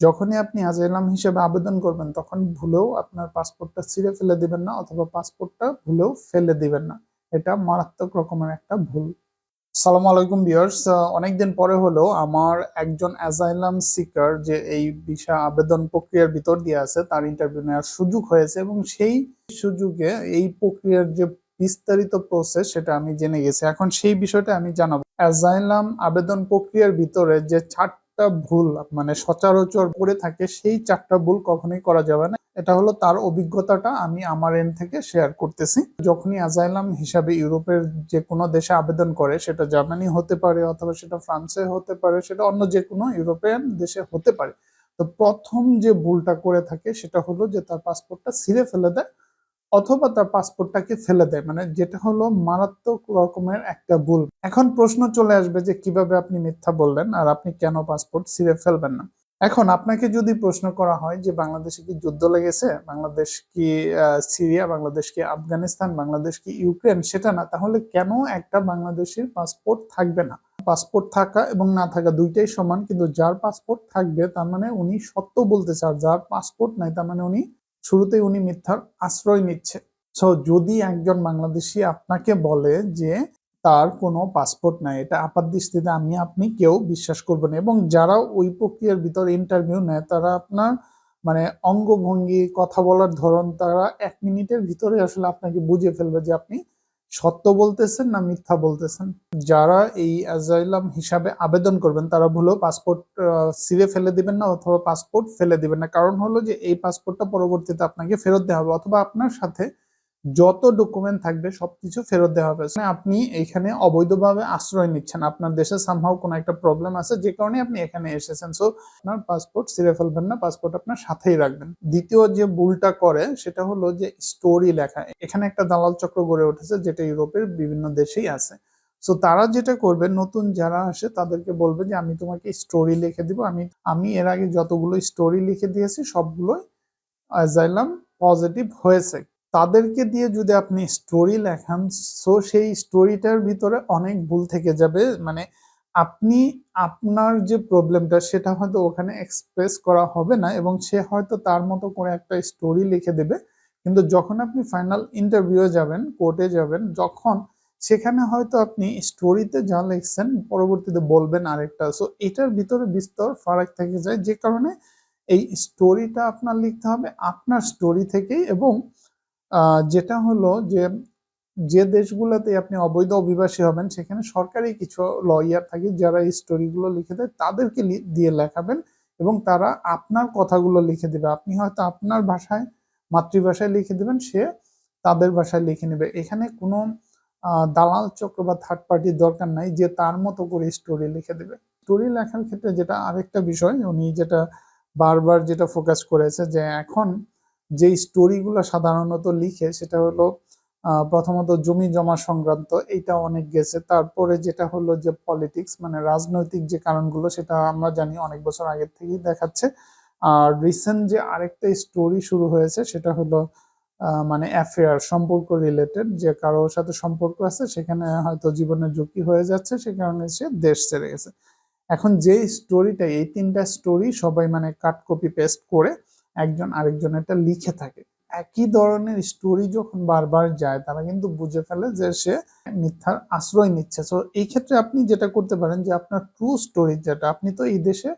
যখনই আপনি আজাইলাম হিসেবে আবেদন করবেন, তখন ভুলেও আপনার পাসপোর্টটা ছিঁড়ে ফেলে দিবেন না, অথবা পাসপোর্টটা ভুলেও ফেলে দিবেন না। এটা মারাত্মক রকমের একটা ভুল। সালাম আলাইকুম বিয়ার্স অনেকদিন পরে হলো আমার একজন অ্যাজাইলাম সিকার যে এই ভিসা আবেদন প্রক্রিয়ার ভিতর দিয়ে আছে, তার ইন্টারভিউ নেওয়ার সুযোগ হয়েছে এবং সেই সুযোগে এই প্রক্রিয়ার যে বিস্তারিত প্রসেস সেটা আমি জেনে গেছি। এখন সেই বিষয়টা আমি জানাব। অ্যাজাইলাম আবেদন প্রক্রিয়ার ভিতরে যে চারটা ভুল মানে সচরাচর করে থাকে, সেই চারটা ভুল কখনোই করা যাবে না। এটা হলো তার অভিজ্ঞতাটা আমি আমার এন্ড থেকে শেয়ার করতেছি। যখনই আজাইলাম হিসাবে ইউরোপের যে কোনো দেশে আবেদন করে, সেটা জার্মানি হতে পারে অথবা সেটা ফ্রান্সে হতে পারে, সেটা অন্য যে কোনো ইউরোপিয়ান দেশে হতে পারে। তো প্রথম যে ভুলটা করে থাকে, সেটা হলো যে তার পাসপোর্টটা ছিঁড়ে ফেলে দেয়। অথবা তার পাসপোর্টটাকে ফেলে দেয়। মানে যেটা হলো মারাত্মক রকমের একটা ভুল। এখন প্রশ্ন চলে আসবে যে কীভাবে আপনি মিথ্যা বললেন আর আপনি কেন পাসপোর্ট ছিঁড়ে ফেলবেন না? এখন আপনাকে যদি প্রশ্ন করা হয় যে বাংলাদেশে কি যুদ্ধ লেগেছে, বাংলাদেশ কি সিরিয়া, বাংলাদেশ কি আফগানিস্তান, বাংলাদেশ কি ইউক্রেন, সেটা না, তাহলে কেন একটা বাংলাদেশের পাসপোর্ট থাকবে না? পাসপোর্ট থাকা এবং না থাকা দুইটাই সমান, কিন্তু যার পাসপোর্ট থাকবে, তার মানে উনি সত্য বলতে চান। যার পাসপোর্ট নাই, তার মানে উনি শুরুতেই উনি মিথ্যার আশ্রয় নিচ্ছে। সো যদি একজন বাংলাদেশি আপনাকে বলে যে তার কোনো পাসপোর্ট নাই, এটা আপাত দৃষ্টিতে আমি, আপনি কেউ বিশ্বাস করবেন এবং যারা ওই প্রক্রিয়ার ভিতরে ইন্টারভিউ নেয়, তারা আপনার মানে অঙ্গভঙ্গি, কথা বলার ধরন, তারা এক মিনিটের ভিতরে আসলে আপনাকে বুঝে ফেলবে যে আপনি সত্য বলতেছেন না মিথ্যা বলতেছেন? যারা এই অ্যাজাইলাম হিসাবে আবেদন করবেন, তারা ভুলো পাসপোর্ট সিরে ফেলে দিবেন না অথবা পাসপোর্ট ফেলে দিবেন না। কারণ হলো যে, এই পাসপোর্টটা পরবর্তীতে আপনাকে ফেরত দেওয়া হবে অথবা আপনার সাথে যত ডকুমেন্ট থাকবে, সবকিছু ফেরত দেওয়া হবে। মানে আপনি এখানে অবৈধভাবে আশ্রয় নিচ্ছেন। আপনার দেশে সামহাও কোনো একটা প্রবলেম আছে, যে কারণে আপনি এখানে এসেছেন। সো আপনার পাসপোর্ট ছিঁড়ে ফেলবেন না পাসপোর্ট আপনার সাথেই রাখবেন। দ্বিতীয় যে ভুলটা করে, সেটা হলো যে স্টোরি লেখা। এখানে একটা দালাল চক্র গড়ে উঠেছে, যেটা ইউরোপের বিভিন্ন দেশেই আছে। সো তারা যেটা করবে, নতুন যারা আসে, তাদেরকে বলবে যে, আমি তোমাকে স্টোরি লিখে দিব। আমি আমি এর আগে যতগুলো স্টোরি লিখে দিয়েছি, সবগুলোই অ্যাজাইলাম পজিটিভ হয়েছে। তাদেরকে দিয়ে যদি আপনি স্টোরি লেখান সো সেই স্টোরিটার ভিতরে অনেক ভুল থেকে যাবে। মানে আপনি আপনার যে প্রবলেমটা সেটা হয়তো ওখানে এক্সপ্রেস করা হবে না এবং সে হয়তো তার মতো করে একটা স্টোরি লিখে দেবে। কিন্তু যখন আপনি ফাইনাল ইন্টারভিউ যাবেন কোর্টে যাবেন, যখন সেখানে হয়তো আপনি স্টোরিতে যা লিখছেন, পরবর্তীতে বলবেন আরেকটা। সো এটার ভিতরে বিস্তর ফারাক থেকে যায়, যে কারণে এই স্টোরিটা আপনার লিখতে হবে, আপনার স্টোরি থেকেই এবং যেটা হলো যে যে দেশগুলোতে আপনি অবৈধ অভিবাসী হবেন, সেখানে সরকারি কিছু লয়ার থাকে যারা এই স্টোরিগুলো লিখে দেয়, তাদেরকে দিয়ে লেখাবেন এবং তারা আপনার কথাগুলো লিখে দেবে। আপনি হয়তো আপনার ভাষায়, মাতৃভাষায় লিখে দেবেন, সে তাদের ভাষায় লিখে নেবে। এখানে কোনো দালাল চক্র বা থার্ড পার্টির দরকার নাই যে তার মতো করে স্টোরি লিখে দেবে। স্টোরি লেখার ক্ষেত্রে যেটা আরেকটা বিষয়, উনি যেটা বারবার যেটা ফোকাস করেছে যে এখন যে স্টোরিগুলো সাধারণত লিখে সেটা হলো প্রথমত জমি জমা সংক্রান্ত এটা অনেক গেছে। তারপরে যেটা হলো যে পলিটিক্স মানে রাজনৈতিক যে কারণগুলো, সেটা আমরা জানি অনেক বছর আগের থেকেই দেখাচ্ছে। আর রিসেন্ট যে আরেকটা স্টোরি শুরু হয়েছে, সেটা হলো মানে অ্যাফেয়ার সম্পর্ক রিলেটেড যে কারোর সাথে সম্পর্ক আছে, সেখানে হয়তো জীবনের ঝুঁকি হয়ে যাচ্ছে, সে কারণে সে দেশ ছেড়ে গেছে। এখন যে স্টোরিটা এই তিনটা স্টোরি সবাই মানে কাট কপি পেস্ট করে একজন আরেকজন আরেকজনেরটা লিখে থাকে। একই ধরনের স্টোরি যখন বারবার যায়, তারা কিন্তু বুঝে ফেলে যে সে মিথ্যার আশ্রয় নিচ্ছে। তো এই ক্ষেত্রে আপনি যেটা করতে পারেন যে আপনার ট্রু স্টোরি যেটা, আপনি তো এই দেশে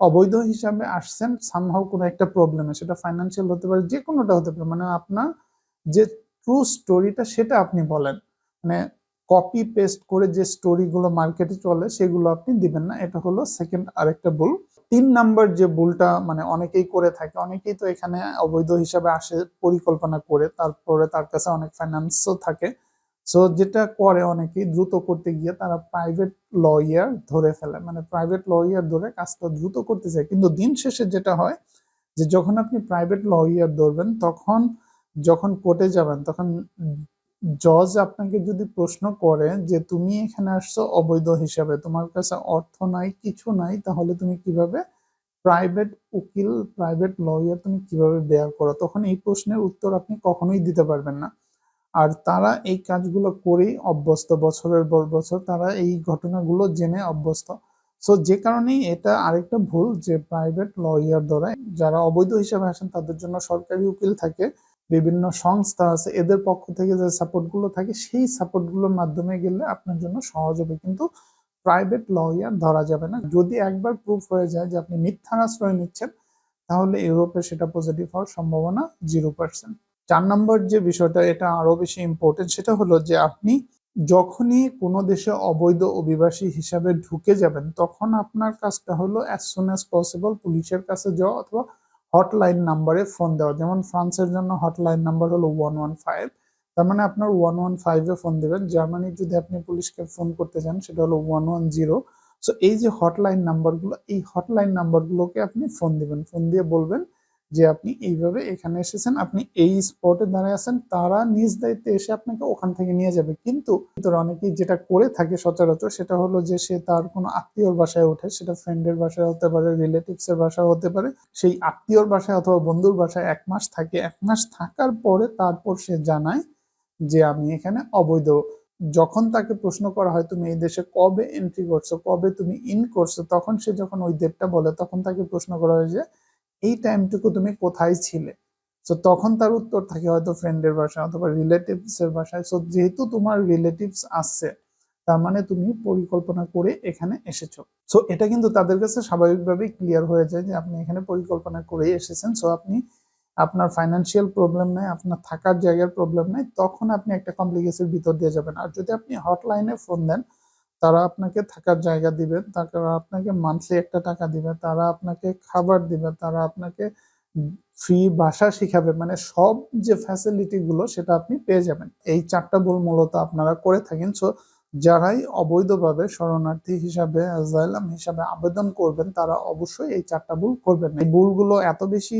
অবৈধ হিসাবে আসছেন সামহাও কোনো একটা প্রবলেমে সেটা ফাইন্যান্সিয়াল হতে পারে, যে কোনোটা হতে পারে। মানে আপনার যে ট্রু স্টোরিটা সেটা আপনি বলেন। মানে কপি পেস্ট করে যে স্টোরিগুলো মার্কেটে চলে, সেগুলো আপনি দিবেন না। এটা হলো সেকেন্ড আরেকটা ভুল। তিন নাম্বার যে ভুলটা মানে অনেকেই করে থাকে, অনেকেই তো এখানে অবৈধ হিসাবে আসে পরিকল্পনা করে, তারপরে তার কাছে অনেক ফাইন্যান্সও থাকে। সো যেটা করে অনেকেই দ্রুত করতে গিয়ে তারা প্রাইভেট লয়ার ধরে ফেলে মানে প্রাইভেট লয়ার ধরে কাজটা দ্রুত করতে চায় কিন্তু দিন শেষে যেটা হয় যে, যখন আপনি প্রাইভেট লয়ার ধরবেন, তখন যখন কোর্টে যাবেন, তখন জজ আপনাকে যদি প্রশ্ন করে যে তুমি এখানে আসছো অবৈধ হিসাবে, তোমার কাছে অর্থ নাই, কিছু নাই, তাহলে তুমি কীভাবে প্রাইভেট উকিল প্রাইভেট লয়ার তুমি কীভাবে বেয়ার করো? তখন এই প্রশ্নের উত্তর আপনি কখনোই দিতে পারবেন না। আর তারা এই কাজগুলো করেই অভ্যস্ত বছরের পর বছর তারা এই ঘটনাগুলো জেনে অভ্যস্ত। সো যে কারণেই এটা আরেকটা ভুল যে প্রাইভেট লয়ার দ্বারা যারা অবৈধ হিসাবে আসেন তাদের জন্য সরকারি উকিল থাকে বিভিন্ন সংস্থা আছে, এদের পক্ষ থেকে যে সাপোর্টগুলো থাকে, সেই সাপোর্টগুলোর মাধ্যমে গেলে আপনার জন্য সহজ হবে। কিন্তু প্রাইভেট লয়ার ধরা যাবে না। যদি একবার প্রুফ হয়ে যায় যে আপনি মিথ্যার আশ্রয় নিচ্ছেন, তাহলে ইউরোপে সেটা পজিটিভ হওয়ার সম্ভাবনা জিরো পার্সেন্ট চার নম্বর যে বিষয়টা, এটা আরও বেশি ইম্পর্টেন্ট সেটা হলো যে আপনি যখনই কোনো দেশে অবৈধ অভিবাসী হিসাবে ঢুকে যাবেন, তখন আপনার কাজটা হলো অ্যাজ সুন অ্যাজ পসিবল পুলিশের কাছে যাওয়া অথবা হটলাইন নাম্বারে ফোন দেওয়া। যেমন ফ্রান্সের জন্য হটলাইন নাম্বার হলো ওয়ান ওয়ান ফাইভ তার মানে আপনার ওয়ান ওয়ান ফাইভে ফোন দেবেন। জার্মানির যদি আপনি পুলিশকে ফোন করতে চান, সেটা হলো ওয়ান ওয়ান জিরো সো এই যে হটলাইন নাম্বারগুলো এই হটলাইন নাম্বারগুলোকে আপনি ফোন দিবেন। ফোন দিয়ে বলবেন যে আপনি এইভাবে এখানে এসেছেন, আপনি এই স্পটে দাঁড়ায় আছেন, তারা নিজ দায়িত্বে এসে আপনাকে ওখান থেকে নিয়ে যাবে। কিন্তু অনেকেই যেটা করে থাকে সচরাচর সেটা হলো যে সে তার কোনো আত্মীয়র বাসায় ওঠে, সেটা ফ্রেন্ডের বাসায় হতে পারে রিলেটিভস এর বাসায় হতে পারে। সেই আত্মীয়র বাসায় অথবা বন্ধুর বাসায় এক মাস থাকে। এক মাস থাকার পরে তারপর সে জানায় যে আমি এখানে অবৈধ। যখন তাকে প্রশ্ন করা হয়, তুমি এই দেশে কবে এন্ট্রি করছ? কবে তুমি ইন করছ? তখন সে যখন ওই ডেটটা বলে, তখন তাকে প্রশ্ন করা হয় যে এই টাইমটুকু তুমি কোথায় ছিলে? তো তখন তার উত্তর থাকে হয়তো ফ্রেন্ডের বাসায় অথবা রিলেটিভস এর বাসায়। সো যেহেতু তোমার রিলেটিভস আছে, তার মানে তুমি পরিকল্পনা করে এখানে এসেছ। সো এটা কিন্তু তাদের কাছে স্বাভাবিকভাবেই ক্লিয়ার হয়ে যায় যে আপনি এখানে পরিকল্পনা করেই এসেছেন। সো আপনি আপনার ফাইন্যান্সিয়াল প্রবলেম নাই, আপনার থাকার জায়গার প্রবলেম নাই, তখন আপনি একটা কমপ্লিকেশনের ভিতর দিয়ে যাবেন। আর যদি আপনি হটলাইনে ফোন দেন তারা আপনাকে থাকার জায়গা দিবে, তারা আপনাকে মান্থলি একটা টাকা দিবে, তারা আপনাকে খাবার দিবে, তারা আপনাকে ফ্রি ভাষা শিখাবে মানে সব যে ফ্যাসিলিটি গুলো সেটা আপনি পেয়ে যাবেন। এই চারটা ভুল মূলত আপনারা করে থাকেন। সো যারাই অবৈধভাবে শরণার্থী হিসাবে অ্যাজাইলাম হিসাবে আবেদন করবেন, তারা অবশ্যই এই চারটা ভুল করবেন। এই ভুলগুলো এত বেশি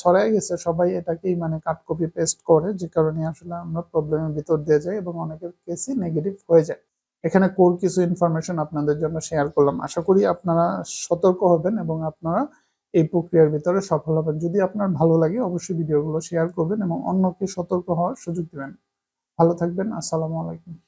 ছড়াই গেছে, সবাই এটাকেই মানে কাট কপি পেস্ট করে, যে কারণে আসলে আমরা প্রবলেমের ভিতর দিয়ে যাই এবং অনেকের কেসই নেগেটিভ হয়ে যায়। এখানে কোর কিছু ইনফরমেশন আপনাদের জন্য শেয়ার করলাম। আশা করি আপনারা সতর্ক হবেন এবং আপনারা এই প্রক্রিয়ার ভিতরে সফল হবেন। যদি আপনার ভালো লাগে, অবশ্যই ভিডিওগুলো শেয়ার করবেন এবং অন্যকে সতর্ক হওয়ার সুযোগ দেবেন। ভালো থাকবেন, আসসালামু আলাইকুম।